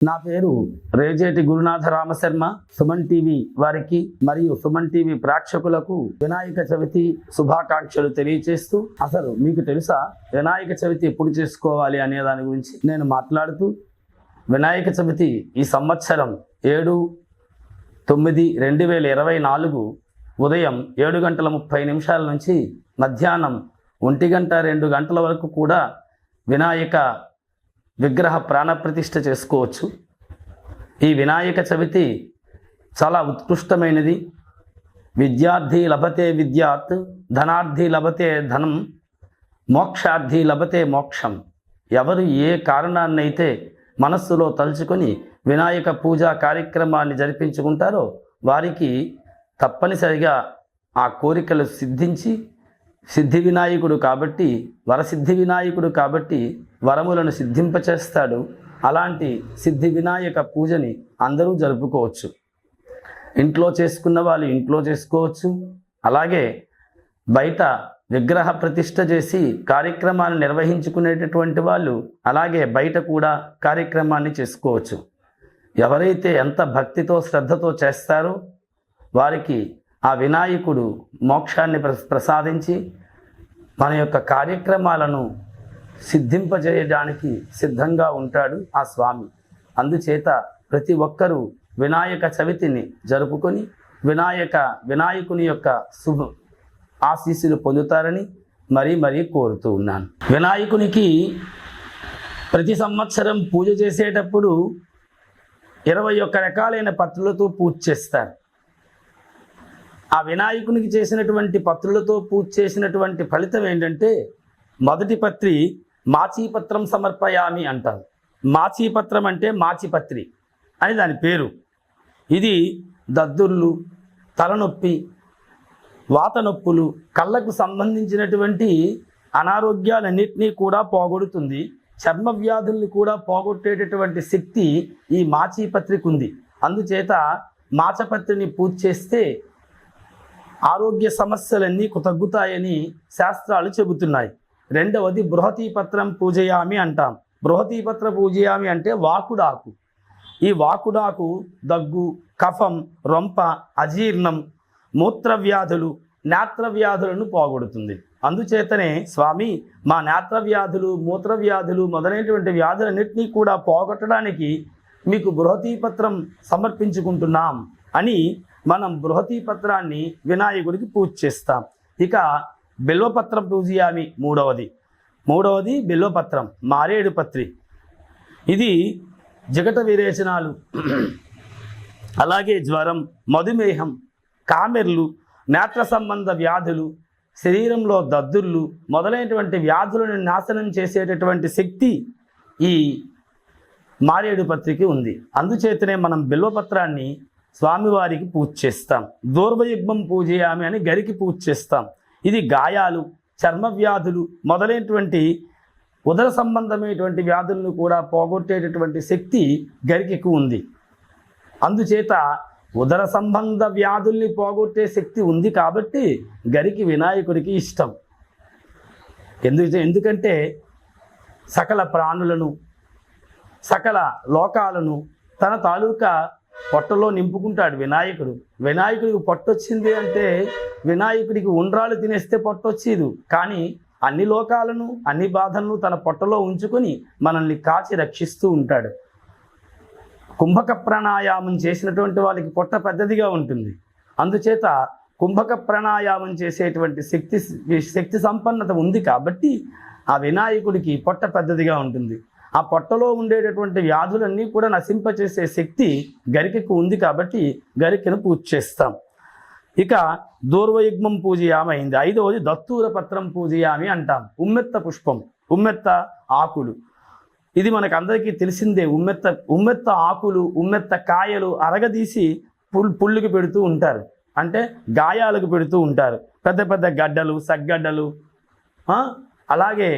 నా పేరు రేజేటి గురునాథ రామశర్మ. సుమన్ టీవీ వారికి మరియు సుమన్ టీవీ ప్రేక్షకులకు వినాయక చవితి శుభాకాంక్షలు తెలియచేస్తూ అసలు మీకు తెలుసా వినాయక చవితి ఎప్పుడు చేసుకోవాలి అనే దాని గురించి? నేను మాట్లాడుతూ వినాయక చవితి ఈ సంవత్సరం ఏడు తొమ్మిది రెండు వేల ఇరవై నాలుగు ఉదయం ఏడు గంటల ముప్పై నిమిషాల నుంచి మధ్యాహ్నం ఒంటి గంట రెండు గంటల వరకు కూడా వినాయక విగ్రహ ప్రాణప్రతిష్ఠ చేసుకోవచ్చు. ఈ వినాయక చవితి చాలా ఉత్కృష్టమైనది. విద్యార్థి లభతే విద్యాత్ ధనార్థి లభతే ధనం మోక్షార్థి లభతే మోక్షం. ఎవరు ఏ కారణాన్నైతే మనస్సులో తలుచుకొని వినాయక పూజా కార్యక్రమాన్ని జరిపించుకుంటారో వారికి తప్పనిసరిగా ఆ కోరికలు సిద్ధించి సిద్ధి వినాయకుడు కాబట్టి వరసిద్ధి వినాయకుడు కాబట్టి వరములను సిద్ధింపచేస్తాడు. అలాంటి సిద్ధి వినాయక పూజని అందరూ జరుపుకోవచ్చు. ఇంట్లో చేసుకున్న వాళ్ళు ఇంట్లో చేసుకోవచ్చు. అలాగే బయట విగ్రహ ప్రతిష్ట చేసి కార్యక్రమాన్ని నిర్వహించుకునేటటువంటి వాళ్ళు అలాగే బయట కూడా కార్యక్రమాన్ని చేసుకోవచ్చు. ఎవరైతే ఎంత భక్తితో శ్రద్ధతో చేస్తారో వారికి ఆ వినాయకుడు మోక్షాన్ని ప్ర- ప్రసాదించి మన యొక్క కార్యక్రమాలను సిద్ధింపజేయడానికి సిద్ధంగా ఉంటాడు ఆ స్వామి. అందుచేత ప్రతి ఒక్కరూ వినాయక చవితిని జరుపుకొని వినాయక వినాయకుని యొక్క శుభ ఆశీస్సులు పొందుతారని మరీ మరీ కోరుతూ ఉన్నాను. వినాయకునికి ప్రతి సంవత్సరం పూజ చేసేటప్పుడు ఇరవై ఒక్క రకాలైన పత్రులతో పూజ చేస్తారు. ఆ వినాయకునికి చేసినటువంటి పత్రులతో పూజ చేసినటువంటి ఫలితం ఏంటంటే మొదటి పత్రి మాచీపత్రం సమర్పయామి అంటారు. మాచీపత్రం అంటే మాచిపత్రి అని దాని పేరు. ఇది దద్దుర్లు తలనొప్పి వాత నొప్పులు కళ్ళకు సంబంధించినటువంటి అనారోగ్యాలన్నింటినీ కూడా పోగొడుతుంది. చర్మ వ్యాధుల్ని కూడా పోగొట్టేటటువంటి శక్తి ఈ మాచీపత్రికి ఉంది. అందుచేత మాచపత్రిని పూజ చేస్తే ఆరోగ్య సమస్యలన్నీ తగ్గుతాయని శాస్త్రాలు చెబుతున్నాయి. రెండవది బృహతీపత్రం పూజయామి అంటాం. బృహతీపత్ర పూజయామి అంటే వాకుడాకు. ఈ వాకుడాకు దగ్గు కఫం రొంప అజీర్ణం మూత్ర వ్యాధులు నేత్ర వ్యాధులను పోగొడుతుంది. అందుచేతనే స్వామి మా నేత్ర వ్యాధులు మూత్ర వ్యాధులు మొదలైనటువంటి వ్యాధులన్నింటినీ కూడా పోగొట్టడానికి మీకు బృహతీపత్రం సమర్పించుకుంటున్నాం అని మనం బృహతీ పత్రాన్ని వినాయకుడికి పూజ చేస్తాం. ఇక బిల్వపత్రం పూజయామి మూడవది. మూడవది బిల్వపత్రం మారేడు పత్రి. ఇది జగట విరేచనాలు. అలాగే జ్వరం మధుమేహం కామెర్లు నేత్ర సంబంధ వ్యాధులు శరీరంలో దద్దుర్లు మొదలైనటువంటి వ్యాధులను నాశనం చేసేటటువంటి శక్తి ఈ మారేడు పత్రికి ఉంది. అందుచేతనే మనం బిల్వపత్రాన్ని స్వామివారికి పూజ చేస్తాం. దూర్వయుగ్మం పూజయామి అని గరికి పూజ చేస్తాం. ఇది గాయాలు చర్మ వ్యాధులు మొదలైనటువంటి ఉదర సంబంధమైనటువంటి వ్యాధులను కూడా పోగొట్టేటటువంటి శక్తి గరికెక్కు ఉంది. అందుచేత ఉదర సంబంధ వ్యాధుల్ని పోగొట్టే శక్తి ఉంది కాబట్టి గరికి వినాయకుడికి ఇష్టం. ఎందుకు ఎందుకంటే సకల ప్రాణులను సకల లోకాలను తన తాలూకా పొట్టలో నింపుకుంటాడు వినాయకుడు. వినాయకుడికి పొట్టొచ్చింది అంటే వినాయకుడికి ఉండ్రాలు తినేస్తే పొట్టొచ్చేది. కానీ అన్ని లోకాలను అన్ని బాధలను తన పొట్టలో ఉంచుకొని మనల్ని కాచి రక్షిస్తూ ఉంటాడు. కుంభక ప్రాణాయామం చేసినటువంటి వాళ్ళకి పొట్ట పెద్దదిగా ఉంటుంది. అందుచేత కుంభక ప్రాణాయామం చేసేటువంటి శక్తి శక్తి సంపన్నత ఉంది కాబట్టి ఆ వినాయకుడికి పొట్ట పెద్దదిగా ఉంటుంది. ఆ పొట్టలో ఉండేటటువంటి వ్యాధులన్నీ కూడా నశింపచేసే శక్తి గరికెకు ఉంది కాబట్టి గరికెను పూజ చేస్తాం. ఇక దూర్వయుగ్మం పూజయామి అయింది. ఐదవది దత్తూర పత్రం పూజయామి అంటాం. ఉమ్మెత్త పుష్పం ఉమ్మెత్త ఆకులు. ఇది మనకు అందరికీ తెలిసిందే. ఉమ్మెత్త ఉమ్మెత్త ఆకులు ఉమ్మెత్త కాయలు అరగదీసి పుల్ పుల్లుకి పెడుతూ ఉంటారు. అంటే గాయాలకు పెడుతూ ఉంటారు. పెద్ద పెద్ద గడ్డలు సగ్గడ్డలు అలాగే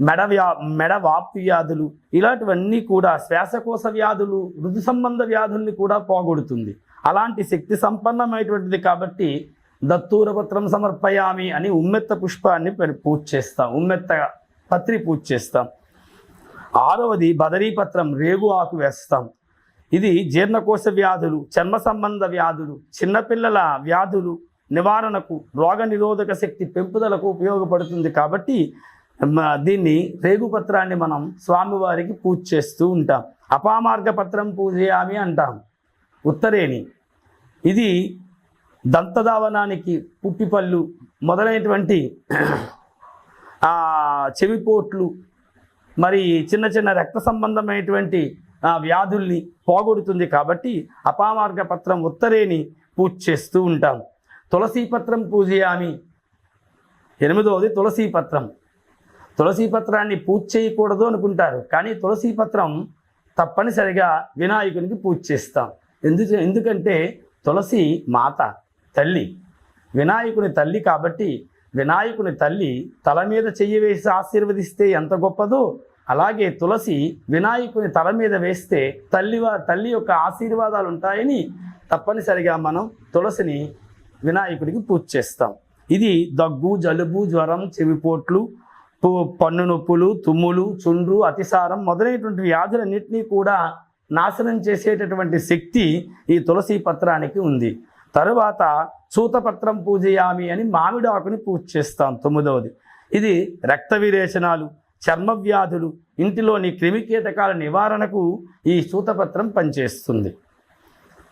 మెడ వ్యా మెడ వాపు వ్యాధులు ఇలాంటివన్నీ కూడా శ్వాసకోశ వ్యాధులు ఋతు సంబంధ వ్యాధుల్ని కూడా పోగొడుతుంది. అలాంటి శక్తి సంపన్నమైనటువంటిది కాబట్టి దత్తూరపత్రం సమర్పయామి అని ఉమ్మెత్త పుష్పాన్ని పె- పూజ చేస్తాం. ఉమ్మెత్త పత్రి పూజ చేస్తాం. ఆరవది బదరీపత్రం రేగు ఆకు వేస్తాం. ఇది జీర్ణకోశ వ్యాధులు చర్మ సంబంధ వ్యాధులు చిన్నపిల్లల వ్యాధులు నివారణకు రోగ నిరోధక శక్తి పెంపుదలకు ఉపయోగపడుతుంది కాబట్టి దీన్ని రేగుపత్రాన్ని మనం స్వామివారికి పూజ చేస్తూ ఉంటాం. అపామార్గ పత్రం పూజయామి అంటాం. ఉత్తరేణి. ఇది దంతధావనానికి పుప్పిపళ్ళు మొదలైనటువంటి చెవిపోట్లు మరి చిన్న చిన్న రక్త సంబంధమైనటువంటి వ్యాధుల్ని పోగొడుతుంది కాబట్టి అపామార్గ పత్రం ఉత్తరేని పూజ చేస్తూ ఉంటాం. తులసీ పత్రం పూజయామి. ఎనిమిదవది తులసీ పత్రం తులసీ పత్రాన్ని పూజ చేయకూడదు అనుకుంటారు. కానీ తులసీ పత్రం తప్పనిసరిగా వినాయకునికి పూజ చేస్తాం. ఎందుకు ఎందుకంటే తులసి మాత తల్లి. వినాయకుని తల్లి కాబట్టి వినాయకుని తల్లి తల మీద చెయ్యి వేసి ఆశీర్వదిస్తే ఎంత గొప్పదో అలాగే తులసి వినాయకుని తల మీద వేస్తే తల్లి తల్లి యొక్క ఆశీర్వాదాలు ఉంటాయని తప్పనిసరిగా మనం తులసిని వినాయకుడికి పూజ చేస్తాం. ఇది దగ్గు జలుబు జ్వరం చెవిపోట్లు పన్ను నొప్పులు తుమ్ములు చుండ్రు అతిసారం మొదలైనటువంటి వ్యాధులన్నింటినీ కూడా నాశనం చేసేటటువంటి శక్తి ఈ తులసి పత్రానికి ఉంది. తరువాత సూతపత్రం పూజయామి అని మామిడి ఆకుని పూజ చేస్తాం తొమ్మిదవది. ఇది రక్త విరేచనాలు చర్మ వ్యాధులు ఇంటిలోని క్రిమికీటకాల నివారణకు ఈ సూతపత్రం పనిచేస్తుంది.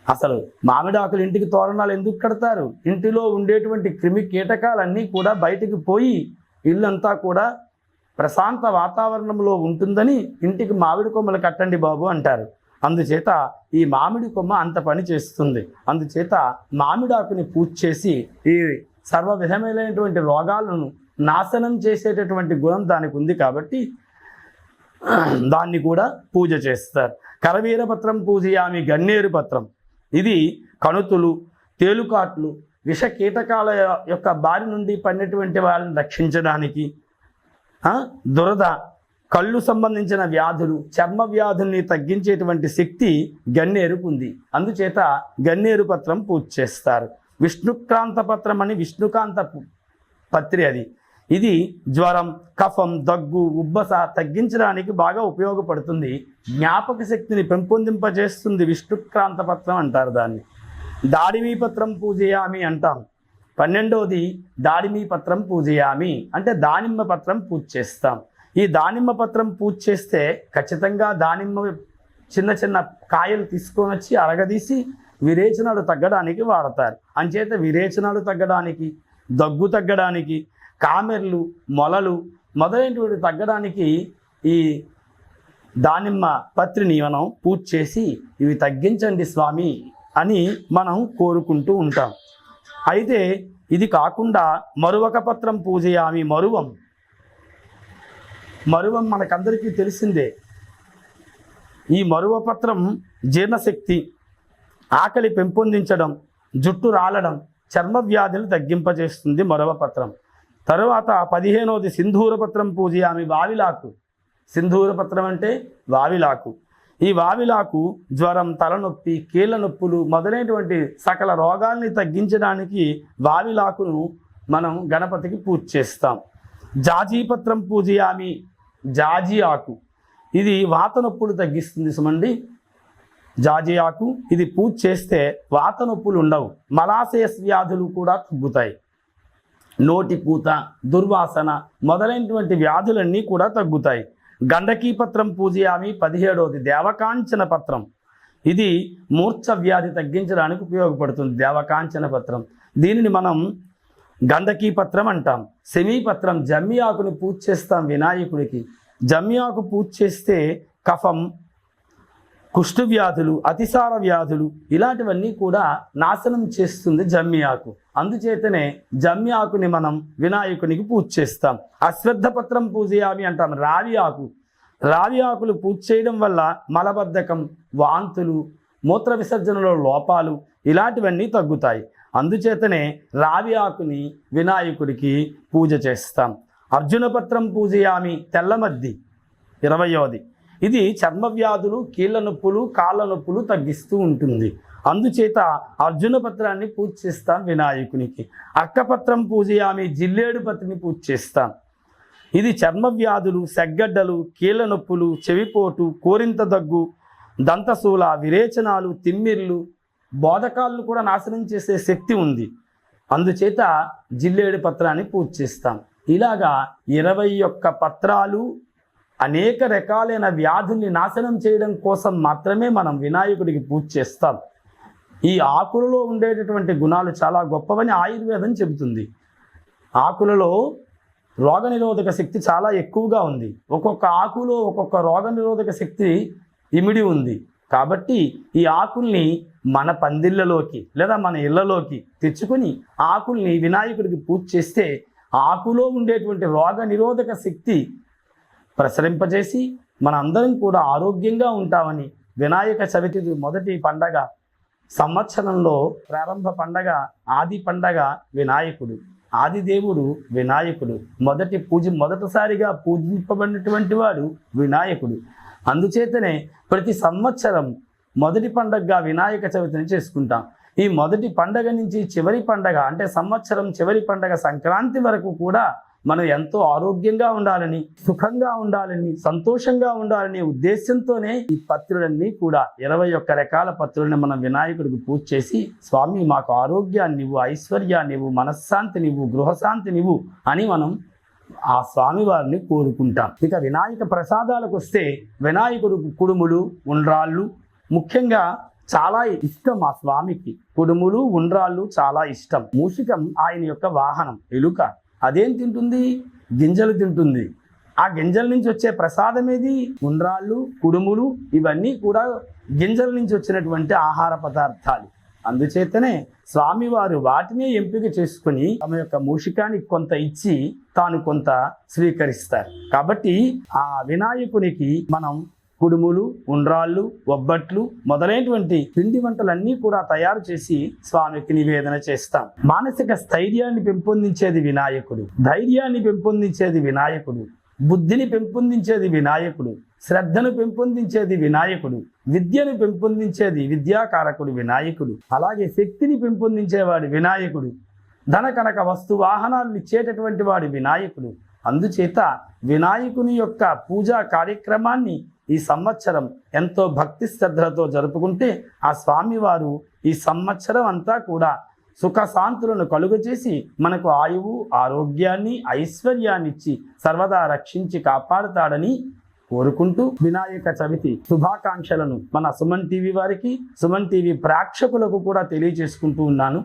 అసలు మామిడాకులు ఇంటికి తోరణాలు ఎందుకు కడతారు? ఇంటిలో ఉండేటువంటి క్రిమి కీటకాలన్నీ కూడా బయటికి పోయి ఇల్లంతా కూడా ప్రశాంత వాతావరణంలో ఉంటుందని ఇంటికి మామిడి కొమ్మలు కట్టండి బాబు అంటారు. అందుచేత ఈ మామిడి కొమ్మ అంత పని చేస్తుంది. అందుచేత మామిడాకుని పూజ చేసి ఈ సర్వ విధమైనటువంటి రోగాలను నాశనం చేసేటటువంటి గుణం దానికి ఉంది కాబట్టి దాన్ని కూడా పూజ చేస్తారు. కరవీర పత్రం పూజయామి గన్నేరు పత్రం. ఇది కణుతులు తేలుకాట్లు విష కీటకాల యొక్క బారి నుండి పడినటువంటి వాళ్ళని రక్షించడానికి దురద కళ్ళు సంబంధించిన వ్యాధులు చర్మ వ్యాధుల్ని తగ్గించేటువంటి శక్తి గన్నేరుకు ఉంది. అందుచేత గన్నేరు పత్రం పూజ చేస్తారు. విష్ణుక్రాంత పత్రం అని విష్ణుకాంత పత్రి అది. ఇది జ్వరం కఫం దగ్గు ఉబ్బస తగ్గించడానికి బాగా ఉపయోగపడుతుంది. జ్ఞాపక శక్తిని పెంపొందింపజేస్తుంది విష్ణుక్రాంత పత్రం అంటారు దాన్ని. దాడిమీ పత్రం పూజయామి అంటాం. పన్నెండవది దాడిమీ పత్రం పూజయామి. అంటే దానిమ్మ పత్రం పూజ చేస్తాం. ఈ దానిమ్మ పత్రం పూజ చేస్తే ఖచ్చితంగా దానిమ్మ చిన్న చిన్న కాయలు తీసుకొని వచ్చి అరగదీసి విరేచనాలు తగ్గడానికి వాడతారు. అంచేత విరేచనాలు తగ్గడానికి దగ్గు తగ్గడానికి కామెర్లు మొలలు మొదలైనటువంటి తగ్గడానికి ఈ దానిమ్మ పత్రిని మనం పూజ చేసి ఇవి తగ్గించండి స్వామి. అని మనం కోరుకుంటూ ఉంటాం. అయితే ఇది కాకుండా మరువక పత్రం పూజయామి మరువం. మరువం మనకందరికీ తెలిసిందే. ఈ మరువ పత్రం జీర్ణశక్తి ఆకలి పెంపొందించడం జుట్టు రాలడం చర్మ వ్యాధులు తగ్గింపజేస్తుంది మరవ పత్రం. తరువాత పదిహేనవది సింధూర పత్రం పూజయామి వావిలాకు. సింధూర పత్రం అంటే వావిలాకు. ఈ వావిలాకు జ్వరం తలనొప్పి కీళ్ళ నొప్పులు మొదలైనటువంటి సకల రోగాల్ని తగ్గించడానికి వావిలాకును మనం గణపతికి పూజ చేస్తాం. జాజీపత్రం పూజయామి జాజీ ఆకు. ఇది వాత నొప్పులు తగ్గిస్తుంది సుమండి. జాజి ఆకు ఇది పూజ చేస్తే వాత నొప్పులు ఉండవు. మలాశయస్ వ్యాధులు కూడా తగ్గుతాయి. నోటి పూత దుర్వాసన మొదలైనటువంటి వ్యాధులన్నీ కూడా తగ్గుతాయి. గండకీ పత్రం పూజయామి పదిహేడవది దేవకాంచన పత్రం. ఇది మూర్ఛ వ్యాధి తగ్గించడానికి ఉపయోగపడుతుంది దేవకాంచన పత్రం. దీనిని మనం గండకీ పత్రం అంటాం. సెమీ పత్రం జమ్మి ఆకుని పూజ చేస్తాం వినాయకుడికి. జమ్మి ఆకు పూజ చేస్తే కఫం కుష్టు వ్యాధులు అతిసార వ్యాధులు ఇలాంటివన్నీ కూడా నాశనం చేస్తుంది జమ్మి ఆకు. అందుచేతనే జమ్మి ఆకుని మనం వినాయకునికి పూజ చేస్తాం. అశ్వత్థ పత్రం పూజయామి అంటాం. రావి ఆకు. రావి ఆకులు పూజ చేయడం వల్ల మలబద్ధకం వాంతులు మూత్ర విసర్జనలో లోపాలు ఇలాంటివన్నీ తగ్గుతాయి. అందుచేతనే రావి ఆకుని వినాయకుడికి పూజ చేస్తాం. అర్జున పత్రం పూజయామి తెల్లమద్ది ఇరవయోది ఇది చర్మ వ్యాధులు కీళ్ళ నొప్పులు కాళ్ళ నొప్పులు తగ్గిస్తూ ఉంటుంది. అందుచేత అర్జున పత్రాన్ని పూజ చేస్తాం వినాయకునికి. అక్కపత్రం పూజయామి జిల్లేడు పత్రిని పూజ చేస్తాం. ఇది చర్మ వ్యాధులు సెగ్గడ్డలు కీళ్ళ నొప్పులు చెవిపోటు కోరింత దగ్గు దంతశూల విరేచనాలు తిమ్మిర్లు బోధకాలను కూడా నాశనం చేసే శక్తి ఉంది. అందుచేత జిల్లేడు పత్రాన్ని పూజ చేస్తాం. ఇలాగా ఇరవై ఒక్క పత్రాలు అనేక రకాలైన వ్యాధుల్ని నాశనం చేయడం కోసం మాత్రమే మనం వినాయకుడికి పూజ చేస్తాం. ఈ ఆకులలో ఉండేటటువంటి గుణాలు చాలా గొప్పవని ఆయుర్వేదం చెబుతుంది. ఆకులలో రోగనిరోధక శక్తి చాలా ఎక్కువగా ఉంది. ఒక్కొక్క ఆకులో ఒక్కొక్క రోగనిరోధక శక్తి ఇమిడి ఉంది. కాబట్టి ఈ ఆకుల్ని మన పందిళ్ళలోకి లేదా మన ఇళ్ళలోకి తెచ్చుకొని ఆకుల్ని వినాయకుడికి పూజ చేస్తే ఆకులో ఉండేటువంటి రోగ నిరోధక శక్తి ప్రసరింపజేసి మన అందరం కూడా ఆరోగ్యంగా ఉంటామని వినాయక చవితి మొదటి పండగ సంవత్సరంలో ప్రారంభ పండగ ఆది పండగ వినాయకుడు ఆదిదేవుడు వినాయకుడు మొదటి పూజ మొదటిసారిగా పూజింపబడినటువంటి వాడు వినాయకుడు. అందుచేతనే ప్రతి సంవత్సరం మొదటి పండగగా వినాయక చవితిని చేసుకుంటాం. ఈ మొదటి పండగ నుంచి చివరి పండగ అంటే సంవత్సరం చివరి పండగ సంక్రాంతి వరకు కూడా మనం ఎంతో ఆరోగ్యంగా ఉండాలని సుఖంగా ఉండాలని సంతోషంగా ఉండాలనే ఉద్దేశంతోనే ఈ పత్రులన్నీ కూడా ఇరవై ఒక్క రకాల పత్రులను మనం వినాయకుడికి పూజ చేసి స్వామి మాకు ఆరోగ్యాన్ని ఇవ్వు ఐశ్వర్యాన్ని ఇవ్వు మనశ్శాంతిని ఇవ్వు గృహశాంతిని ఇవ్వు అని మనం ఆ స్వామివారిని కోరుకుంటాం. ఇక వినాయక ప్రసాదాలకు వస్తే వినాయకుడు కుడుములు ఉండ్రాళ్ళు ముఖ్యంగా చాలా ఇష్టం ఆ స్వామికి. కుడుములు ఉండ్రాళ్ళు చాలా ఇష్టం. మూషికం ఆయన యొక్క వాహనం ఎలుక. అదేం తింటుంది? గింజలు తింటుంది. ఆ గింజల నుంచి వచ్చే ప్రసాదం ఏది? ఉండ్రాళ్ళు కుడుములు ఇవన్నీ కూడా గింజల నుంచి వచ్చినటువంటి ఆహార పదార్థాలు. అందుచేతనే స్వామివారు వాటినే ఎంపిక చేసుకుని తమ యొక్క మూషికానికి కొంత ఇచ్చి తాను కొంత స్వీకరిస్తారు. కాబట్టి ఆ వినాయకునికి మనం కుడుములు ఉండ్రాళ్ళు ఒబ్బట్లు మొదలైనటువంటి పిండి వంటలన్నీ కూడా తయారు చేసి స్వామికి నివేదన చేస్తాం. మానసిక స్థైర్యాన్ని పెంపొందించేది వినాయకుడు ధైర్యాన్ని పెంపొందించేది వినాయకుడు బుద్ధిని పెంపొందించేది వినాయకుడు శ్రద్ధను పెంపొందించేది వినాయకుడు విద్యను పెంపొందించేది విద్యాకారకుడు వినాయకుడు అలాగే శక్తిని పెంపొందించేవాడు వినాయకుడు ధన కనక వస్తు వాహనాలను ఇచ్చేటటువంటి వాడు వినాయకుడు. అందుచేత వినాయకుని యొక్క పూజా కార్యక్రమాన్ని ఈ సంవత్సరం ఎంతో భక్తి శ్రద్ధలతో జరుపుకుంటే ఆ స్వామివారు ఈ సంవత్సరం అంతా కూడా సుఖశాంతులను కలుగజేసి మనకు ఆయువు ఆరోగ్యాన్ని ఐశ్వర్యాన్ని ఇచ్చి సర్వదా రక్షించి కాపాడుతాడని కోరుకుంటూ వినాయక చవితి శుభాకాంక్షలను మన సుమన్ టీవీ వారికి సుమన్ టీవీ ప్రేక్షకులకు కూడా తెలియజేసుకుంటూ ఉన్నాను.